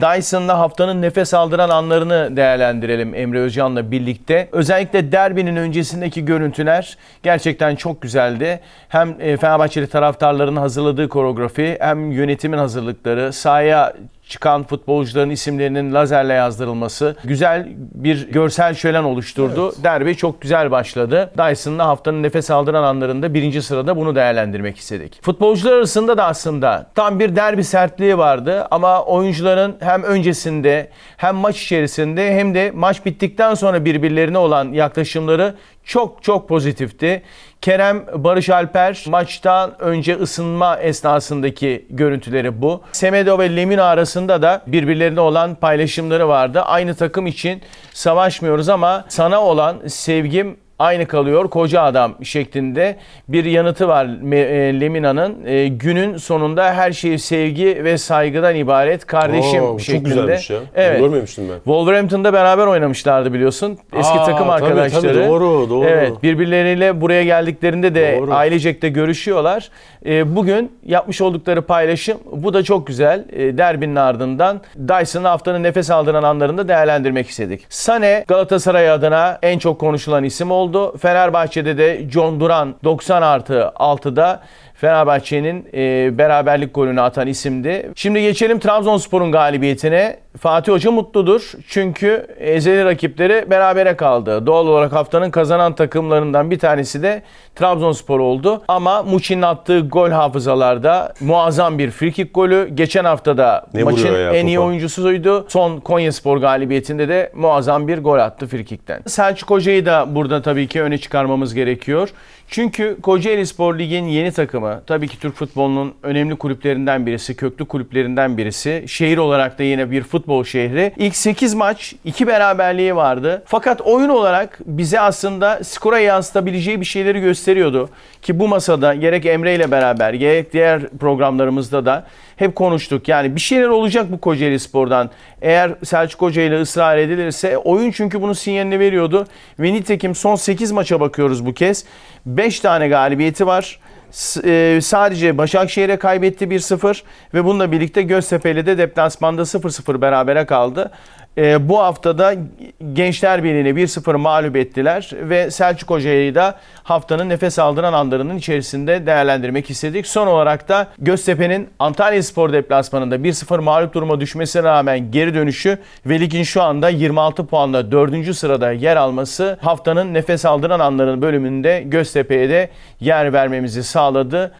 Dyson'la haftanın nefes aldıran anlarını değerlendirelim Emre Özcan'la birlikte. Özellikle derbinin öncesindeki görüntüler gerçekten çok güzeldi. Hem e, Fenerbahçeli taraftarların hazırladığı koreografi hem yönetimin hazırlıkları, sahaya çıkan futbolcuların isimlerinin lazerle yazdırılması güzel bir görsel şölen oluşturdu. Derbi çok güzel başladı. Dyson'la haftanın nefes aldıran anlarında birinci sırada bunu değerlendirmek istedik. Futbolcular arasında da aslında tam bir derbi sertliği vardı ama oyuncuların hem öncesinde hem maç içerisinde hem de maç bittikten sonra birbirlerine olan yaklaşımları çok çok pozitifti. Kerem Barış Alper maçtan önce ısınma esnasındaki görüntüleri bu. Semedo ve Lemina arasında da birbirlerine olan paylaşımları vardı. Aynı takım için savaşmıyoruz ama sana olan sevgim aynı kalıyor koca adam şeklinde bir yanıtı var e, Lemina'nın. E, günün sonunda her şey sevgi ve saygıdan ibaret kardeşim Oo, şeklinde. Çok güzelmiş ya. Evet. Görmemiştim ben. Wolverhampton'da beraber oynamışlardı biliyorsun. Eski Aa, takım tabii, arkadaşları. tabii, doğru, doğru. Evet, birbirleriyle buraya geldiklerinde de Doğru. ailecek de görüşüyorlar. Ee, bugün yapmış oldukları paylaşım bu da çok güzel. Ee, derbinin ardından Dyson'ın haftanın nefes aldıran anlarında değerlendirmek istedik. Sane Galatasaray adına en çok konuşulan isim oldu. Fenerbahçe'de de John Duran 90 artı 6'da Fenerbahçe'nin e, beraberlik golünü atan isimdi. Şimdi geçelim Trabzonspor'un galibiyetine. Fatih Hoca mutludur. Çünkü ezeli rakipleri berabere kaldı. Doğal olarak haftanın kazanan takımlarından bir tanesi de Trabzonspor oldu. Ama Muçi'nin attığı gol hafızalarda muazzam bir frikik golü. Geçen haftada Ne maçın ya en iyi topa? oyuncusuydu. Son Konyaspor galibiyetinde de muazzam bir gol attı frikikten. Selçuk Hoca'yı da burada tabii ki öne çıkarmamız gerekiyor. Çünkü Kocaeli Spor Lig'in yeni takımı tabii ki Türk futbolunun önemli kulüplerinden birisi, köklü kulüplerinden birisi. Şehir olarak da yine bir futbol şehri. İlk 8 maç 2 beraberliği vardı. Fakat oyun olarak bize aslında skora yansıtabileceği bir şeyleri gösteriyordu. Ki bu masada gerek Emre ile beraber gerek diğer programlarımızda da hep konuştuk. Yani bir şeyler olacak bu Kocaeli Spor'dan. Eğer Selçuk Hoca ile ısrar edilirse oyun çünkü bunun sinyalini veriyordu. Ve nitekim son 8 maça bakıyoruz bu kez. 5 tane galibiyeti var. E, sadece Başakşehir'e kaybetti 1-0 ve bununla birlikte Göztepe ile de deplasmanda 0-0 berabere kaldı. E, bu haftada Gençler Birliği'ni 1-0 mağlup ettiler ve Selçuk Hoca'yı da haftanın nefes aldıran anlarının içerisinde değerlendirmek istedik. Son olarak da Göztepe'nin Antalya Spor deplasmanında 1-0 mağlup duruma düşmesine rağmen geri dönüşü ve ligin şu anda 26 puanla 4. sırada yer alması haftanın nefes aldıran anların bölümünde Göztepe'ye de yer vermemizi sağladı.